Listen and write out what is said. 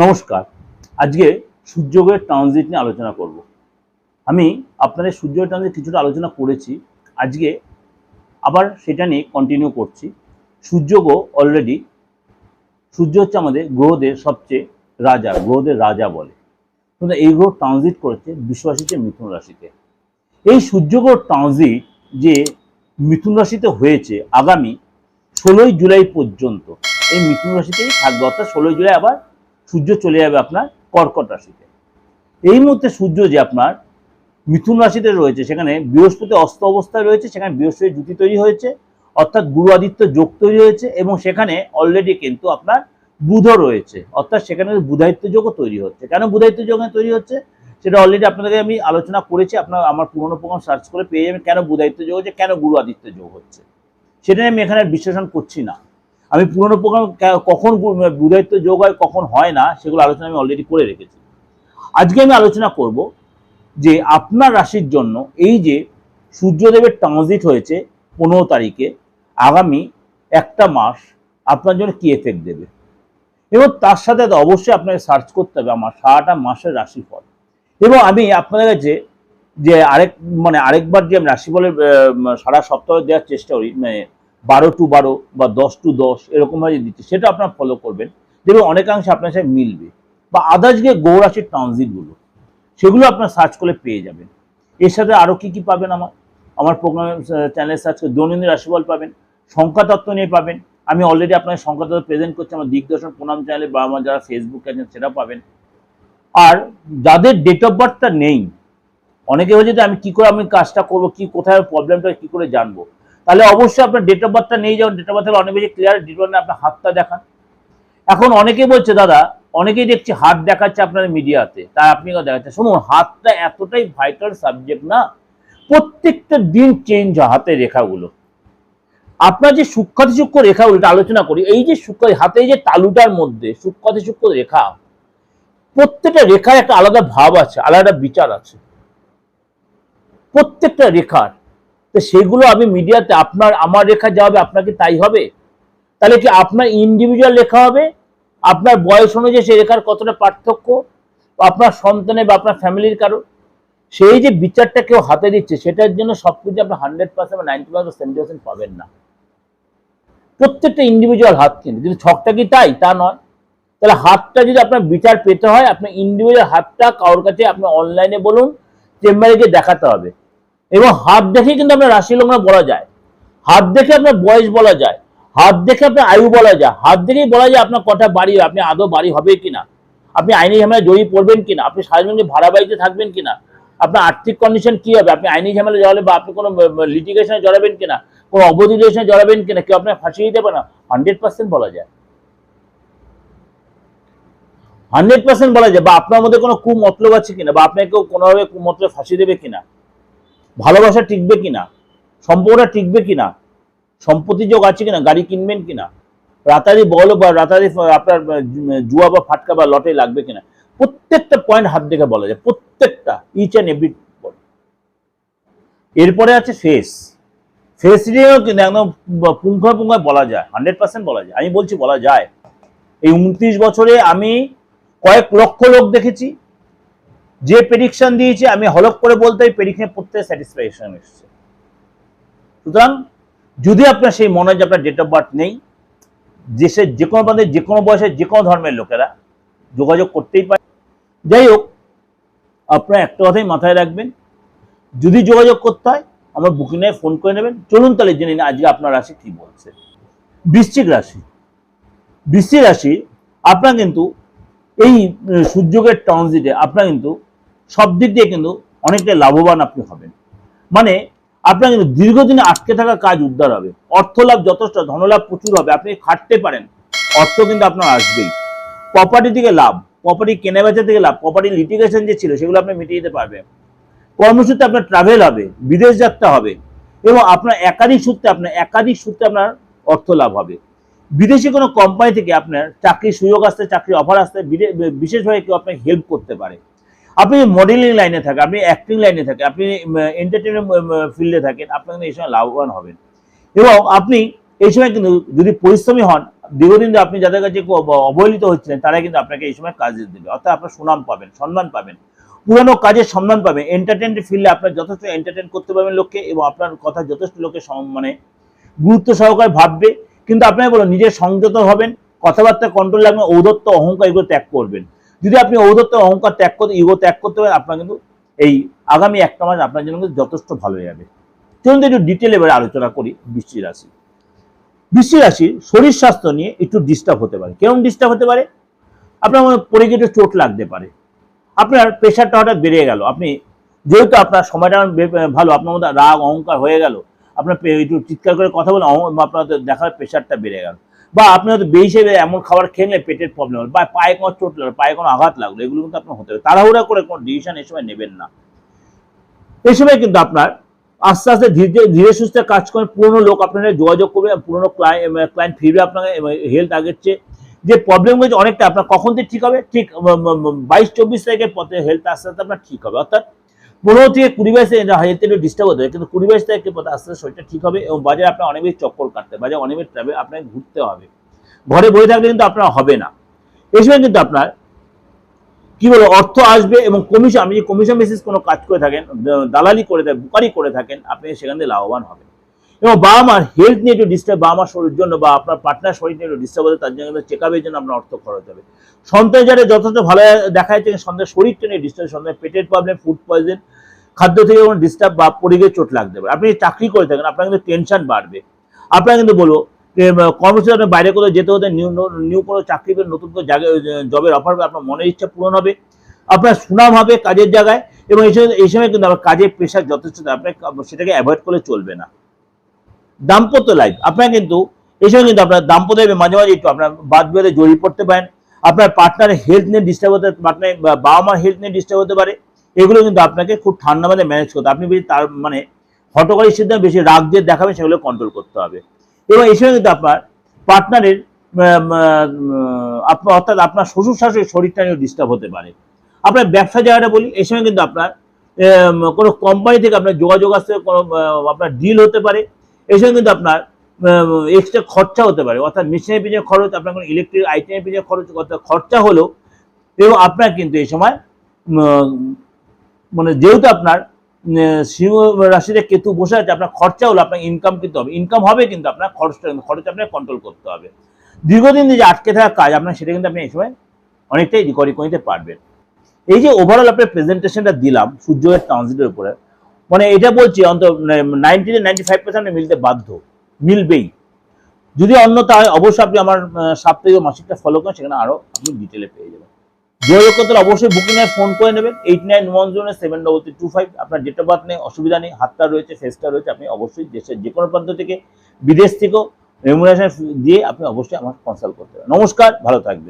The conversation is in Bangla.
নমস্কার। আজকে সূর্যগ্রহের ট্রানজিট নিয়ে আলোচনা করব। আমি আপনাদের সূর্যগ্রহের ট্রানজিট কিছুটা আলোচনা করেছি। আজকে আবার সেটা নিয়ে কন্টিনিউ করছি। সূর্যগ্রহ অলরেডি সূর্য হচ্ছে আমাদের গ্রহদের সবচেয়ে রাজা, গ্রহদের রাজা বলে। কিন্তু এই গ্রহ ট্রানজিট করেছে বিশ্বাসীতে মিথুন রাশিতে। এই সূর্যগ্রহ ট্রানজিট যে মিথুন রাশিতে হয়েছে আগামী ষোলোই জুলাই পর্যন্ত, এই মিথুন রাশিতেই থাকবে। অর্থাৎ ষোলোই জুলাই আবার সূর্য চলে যাবে আপনার কর্কট রাশিতে। এই মুহূর্তে সূর্য যে আপনার মিথুন রাশিতে রয়েছে, সেখানে বৃহস্পতি অস্ত অবস্থায় রয়েছে, সেখানে বৃহস্পতি জুতি তৈরি হয়েছে, অর্থাৎ গুরু আদিত্য যোগ তৈরি হয়েছে এবং সেখানে অলরেডি কিন্তু আপনার বুধ রয়েছে, অর্থাৎ সেখানে বুধায়িত্ব যোগও তৈরি হচ্ছে। কেন বুধায়িত্ব যোগ তৈরি হচ্ছে? সেটা অলরেডি আপনাদেরকে আমি আলোচনা করেছি, আপনার আমার পুরনো প্রোগ্রাম সার্চ করে পেয়ে যাবেন কেন বুধায়িত্ব যোগ হচ্ছে, কেন গুরু আদিত্য যোগ হচ্ছে। সেটা আমি এখানে বিশ্লেষণ করছি না। আমি পুরনো প্রোগ্রাম কখন বুধায়িত্ব যোগ হয়, কখন হয় না, সেগুলো আলোচনা আমি অলরেডি করে রেখেছি। আজকে আমি আলোচনা করব যে আপনার রাশির জন্য এই যে সূর্যদেবের ট্রানজিট হয়েছে পনেরো তারিখে, আগামী একটা মাস আপনার জন্য কি এফেক্ট দেবে? এবং তার সাথে অবশ্যই আপনাকে সার্চ করতে হবে আমার সারাটা মাসের রাশিফল। এবং আমি আপনাদের কাছে যে আরেক মানে আরেকবার যে আমি রাশিফলের সারা সপ্তাহে দেওয়ার চেষ্টা করি মানে বারো টু বারো বা দশ টু দশ এরকমভাবে দিচ্ছি, সেটা আপনার ফলো করবেন। দেখবেন অনেকাংশে আপনার সাথে মিলবে। বা আদার্স যে গৌরাশির ট্রানজিটগুলো সেগুলো আপনার সার্চ করলে পেয়ে যাবেন। এর সাথে আরও কি কি পাবেন আমার? আমার প্রোগ্রাম চ্যানেল সার্চ করে দৈনন্দিন রাশিফল পাবেন, সংখ্যাতত্ত্ব নিয়ে পাবেন। আমি অলরেডি আপনার সংখ্যাতত্ত্ব প্রেজেন্ট করছি, আমার দিগদর্শন প্রণাম চ্যানেলে বা আমার যারা ফেসবুক আছেন সেটা পাবেন। আর যাদের ডেট অফ বার্থটা নেই, অনেকে হয়েছে যে আমি কি করে আমি কাজটা করব, কি কোথায় প্রবলেমটা কি করে জানব? তাহলে অবশ্যই আপনার ডেট অফ বার্থটা নিয়ে যাবেন। ডেট অফ বার্থ অনেক বেশি ক্লিয়ার ডিটেল আপনার হাতটা দেখান। এখন অনেকে বলছে, দাদা, অনেকেই দেখছি হাত দেখাচ্ছে আপনার মিডিয়াতে। তাই আপনি কেন দেখাচ্ছে শুনুন, হাতটা এতটাই ভাইটাল সাবজেক্ট না, প্রত্যেকটা দিন চেঞ্জ হয় হাতের রেখাগুলো। আপনার যে সূক্ষ্মাতি সূক্ষ্ম রেখাগুলো আলোচনা করি, এই যে সূক্ষ্ম, হাতে যে তালুটার মধ্যে সূক্ষ্মাতি সূক্ষ্ম রেখা, প্রত্যেকটা রেখার একটা আলাদা ভাব আছে, আলাদা বিচার আছে। প্রত্যেকটা রেখার তো সেগুলো আমি মিডিয়াতে আপনার, আমার রেখা যা হবে আপনাকে তাই হবে। তাহলে কি আপনার ইন্ডিভিজুয়াল লেখা হবে? আপনার বয়স অনুযায়ী সেই রেখার কতটা পার্থক্য? আপনার সন্তানের বা আপনার ফ্যামিলির কারও? সেই যে বিচারটা কেউ হাতে দিচ্ছে, সেটার জন্য সবকিছু আপনি হান্ড্রেড পার্সেন্ট বা নাইনটি পার্সেন্ট পাবেন না। প্রত্যেকটা ইন্ডিভিজুয়াল হাত কিন্তু কিন্তু ছকটা কি তাই? তা নয়। তাহলে হাতটা যদি আপনার বিচার পেতে হয় আপনার ইন্ডিভিজুয়াল হাতটা কারোর কাছে আপনি অনলাইনে বলুন চেম্বারে গিয়ে দেখাতে হবে। এবং হাত দেখে কিন্তু আপনার রাশি লগ্ন বলা যায়। হাত দেখে আপনার বয়স বলা যায়। হাত দেখে আপনার আয়ু বলা যায়। হাত দেখেই বলা যায় আপনার কটা বাড়ি, আপনি আদৌ বাড়ি হবে কিনা? আপনি আইনি ঝামেলা জড়িয়ে পড়বেন কিনা? আপনি সারাজীবন ভাড়া বাড়িতে থাকবেন কিনা? আপনার আর্থিক কন্ডিশন কি হবে? আপনি আইনি ঝামেলা জড়ালে বা আপনি কোনো লিটিগেশনে জড়াবেন কিনা? কোনো অবধি রিলেশনে জড়াবেন কিনা? কেউ আপনার ফাঁসিয়ে দিতে পারে না। হান্ড্রেড পার্সেন্ট বলা যায়। হান্ড্রেড পার্সেন্ট বলা যায়। বা আপনার মধ্যে কোনো কুমতলব আছে কিনা? বা আপনাকে কোনোভাবে কুমতলব ফাঁসি দেবে কিনা? ভালোবাসা টিকবে কিনা? সম্পর্কটা টিকবে কিনা? সম্পত্তি যোগ আছে কিনা? গাড়ি কিনবেন কিনা? রাতারি বল বা রাতারি আপনার জুয়া বা ফাটকা বা লটে লাগবে কিনা? প্রত্যেকটা পয়েন্ট হাত দেখে বলা যায়। প্রত্যেকটা ইচ অ্যান্ড এভরি এরপরে আছে ফেস ফেস নিয়েও কিন্তু একদম পুঙ্খায় বলা যায়। হান্ড্রেড পার্সেন্ট বলা যায়। আমি বলছি বলা যায়। এই উনত্রিশ বছরে আমি কয়েক লক্ষ লোক দেখেছি। যে প্রেডিকশন দিয়েছে আমি হলক করে বলতে এই প্রেডিকশন প্রত্যেক স্যাটিসফ্যাকশন এসছে। সুতরাং যদি আপনার সেই মনে হয় যে আপনার ডেট অফ বার্থ নেই দেশের যে কোনো বান্ধে যে কোনো বয়সের যে কোনো ধর্মের লোকেরা যোগাযোগ করতেই পারে। যাই হোক আপনারা একটা কথাই মাথায় রাখবেন যদি যোগাযোগ করতে হয় আমার বুকিং বুকিংয়ে ফোন করে নেবেন। চলুন তাহলে জেনে নিন আজকে আপনার রাশি কি বলছে। বৃশ্চিক রাশি। বৃশ্চিক রাশি আপনার কিন্তু এই উম, সূর্যকে ট্রানজিটে আপনার কিন্তু সব দিক দিয়ে কিন্তু অনেকটা লাভবান আপনি হবেন। মানে আপনার কিন্তু দীর্ঘদিনে আটকে থাকা কাজ উদ্ধার হবে। অর্থ লাভ যথেষ্ট, ধনলাভ প্রচুর হবে, আপনি খাটতে পারেন। অর্থ কিন্তু আপনার আসবেই। প্রপার্টি থেকে লাভ প্রপার্টি কেনা বেচা থেকে লাভ প্রপার্টি লিটিগেশন যে ছিল সেগুলো আপনি মিটিয়ে দিতে পারবেন। কর্মসূত্রে আপনার ট্রাভেল হবে, বিদেশ যাত্রা হবে এবং আপনার একাধিক সূত্রে আপনার, একাধিক সূত্রে আপনার অর্থ লাভ হবে। বিদেশি কোনো কোম্পানি থেকে আপনার চাকরির সুযোগ আসতে, চাকরির অফার আসতে বিশেষভাবে কেউ আপনাকে হেল্প করতে পারে। আপনি মডেলিং লাইনে থাকেন, আপনি অ্যাক্টিং লাইনে থাকেন, আপনি এন্টারটেনমেন্ট ফিল্ডে থাকেন আপনি কিন্তু এই সময় লাভবান হবেন। এবং আপনি এই সময় কিন্তু যদি পরিশ্রমী হন, দীর্ঘদিন আপনি যাদের কাছে অবহেলিত হচ্ছিলেন তারা কিন্তু আপনাকে এই সময় কাজ দিয়ে দেবে। অর্থাৎ আপনার সুনাম পাবেন, সম্মান পাবেন, পুরানো কাজের সম্মান পাবেন এন্টারটেনমেন্ট ফিল্ডে আপনার যথেষ্ট এন্টারটেন করতে পারবেন লোককে এবং আপনার কথা যথেষ্ট লোকে সম- মানে গুরুত্ব সহকারে ভাববে। কিন্তু আপনাকে বলুন নিজের সংযত হবেন, কথাবার্তা কন্ট্রোল রাখবেন ঔদত্ত অহংকার এগুলো ত্যাগ করবেন। যদি আপনি ঔদত্ত অহংকার ত্যাগ করতে, ইগো ত্যাগ করতে পারেন, আপনার কিন্তু এই আগামী একটা মাস আপনার জন্য কিন্তু যথেষ্ট ভালো যাবে। চলুন একটু ডিটেল এবারে আলোচনা করি বৃষ্টি রাশি। বৃষ্টি রাশির শরীর স্বাস্থ্য নিয়ে একটু ডিস্টার্ব হতে পারে। কেমন ডিস্টার্ব হতে পারে? আপনার মনে পড়ে একটু চোট লাগতে পারে। আপনার প্রেশারটা হঠাৎ বেড়ে গেল। আপনি যেহেতু আপনার সময়টা ভালো, আপনার মধ্যে রাগ, অহংকার হয়ে গেল, আপনার একটু চিৎকার করে কথা বলে আপনার দেখার প্রেশারটা বেড়ে গেল। বা আপনি হয়তো বেশি এমন খাবার খেলে পেটের প্রবলেম হলো বা পায়ে কোনো চোট লাগল, পায়ে কোনো আঘাত লাগল, এগুলো কিন্তু আপনার হতে পারে। তাড়াহুড়া করে কোনো ডিসিশন এই সময় নেবেন না। এই সময় কিন্তু আপনার আস্তে আস্তে ধীরে ধীরে সুস্থে কাজ করে পুরনো লোক আপনার যোগাযোগ করবে পুরনো ক্লায়েন্ট ফিরবে আপনাকে হেলথ আগের চেয়ে। যে প্রবলেম হয়েছে অনেকটা আপনার কখন থেকে ঠিক হবে? ঠিক বাইশ চব্বিশ তারিখের পথে হেলথ আস্তে আস্তে আপনার ঠিক হবে। অর্থাৎ পনেরো থেকে কুড়ি বাইশে হেলথ একটু ডিস্টার্ব হতে হবে কিন্তু কুড়ি বাইশ থেকে পথে আস্তে আস্তে শরীরটা ঠিক হবে এবং বাজারে আপনার অনেক বেশি চক্কর কাটতে বাজারে অনেক বেশি ট্রাভেল আপনাকে ঘুরতে হবে। ঘরে বসে থাকলে কিন্তু আপনার হবে না। এই সময় কিন্তু আপনার, কি বলব, অর্থ আসবে এবং কমিশন আপনি যদি কমিশন বেসিস কোনো কাজ করে থাকেন দালালি করে থাকেন, বুকারি করে থাকেন, আপনি সেখান থেকে লাভবান হবেন। এবং বাবা মার হেলথ নিয়ে একটু ডিস্টার্ব বাবা মার শরীরের জন্য বা আপনার পার্টনার শরীর নিয়ে একটু ডিস্টার্ব হতে তার জন্য চেক আপের জন্য আপনার অর্থ খরচ হবে। সন্তান যারা যথেষ্ট ভালো দেখা যাচ্ছে সন্তানের শরীরটা নিয়ে ডিস্টার্ব সন্তানের পেটের প্রবলেম ফুড পয়জন খাদ্য থেকে কোনো ডিস্টার্ব বা পরিবেশ চোট লাগতে পারে। আপনি চাকরি করে থাকেন, আপনার কিন্তু টেনশন বাড়বে। আপনার কিন্তু বলব কর্মসূচি আপনার বাইরে কোথাও যেতে হতে নিউ নিউ কোনো চাকরি পেয়ে নতুন কোনো জায়গায় জবের অফার হবে আপনার মনের ইচ্ছা পূরণ হবে। আপনার সুনাম হবে কাজের জায়গায় এবং এই সময় এই সময় কিন্তু আপনার কাজের প্রেশার যথেষ্ট আপনি সেটাকে অ্যাভয়েড করলে চলবে না। দাম্পত্য লাইফ আপনার কিন্তু, এই সময় কিন্তু আপনার দাম্পত্য লাইফে মাঝে মাঝে একটু আপনার বাদ বিবাদে জড়িয়ে পড়তে পারেন। আপনার পার্টনারের হেলথ নিয়ে ডিস্টার্ব হতে পার্টনার বাবা মার হেলথ নিয়ে ডিস্টার্ব হতে পারে। এগুলো কিন্তু আপনাকে খুব ঠান্ডা মাঝে ম্যানেজ করতে। আপনি বেশি তার মানে হটকারী সিদ্ধান্ত বেশি রাগ দিয়ে দেখাবেন, সেগুলো কন্ট্রোল করতে হবে। এবং এই সময় কিন্তু আপনার পার্টনারের আপনার অর্থাৎ আপনার শ্বশুর শাশুড়ির শরীরটা নিয়ে ডিস্টার্ব হতে পারে। আপনার ব্যবসা জায়গাটা বলি, এই সময় কিন্তু আপনার কোনো কোম্পানি থেকে আপনার যোগাযোগ আসতে, কোনো আপনার ডিল হতে পারে। এই সময় কিন্তু আপনার এক্সট্রা খরচা হতে পারে। অর্থাৎ মেশিনের পিছনে খরচ, আপনার কোনো ইলেকট্রিক আইটেমের পিছনে খরচ, অর্থাৎ খরচা হলেও এবং আপনার কিন্তু এই সময় মানে যেহেতু আপনার সিংহ রাশিতে কেতু বসে আছে, আপনার খরচা হলো, আপনার ইনকাম কিন্তু হবে। ইনকাম হবে কিন্তু আপনার খরচটা কিন্তু খরচ আপনাকে কন্ট্রোল করতে হবে। দীর্ঘদিন যে আটকে থাকা কাজ, আপনার সেটা কিন্তু আপনি এই সময় অনেকটাই রিকভারি করে নিতে পারবেন। এই যে ওভারঅল আপনার প্রেজেন্টেশনটা দিলাম সূর্যের ট্রানজিটের উপরে মানে এটা বলছি অন্ত নাইনটি নাইনটি ফাইভ পার্সেন্ট মিলতে বাধ্য, মিলবেই। যদি অন্যতা হয়, অবশ্যই আপনি আমার সাপ্তাহিক মাসিকটা ফলো করেন, সেখানে আরও আপনি ডিটেলে পেয়ে যাবেন। যোগাযোগ অবশ্যই বুকিংয়ে ফোন করে নেবেন eight nine one zero seven double three two five আপনার ডেট অফ বার্থ নেই, অসুবিধা নেই, হাতটা রয়েছে ফেসটা রয়েছে, আপনি অবশ্যই দেশের যে কোনো প্রান্ত থেকে, বিদেশ থেকেও রেমুনেশন দিয়ে আপনি অবশ্যই আমার কনসাল্ট করতে পারেন। নমস্কার, ভালো থাকবেন।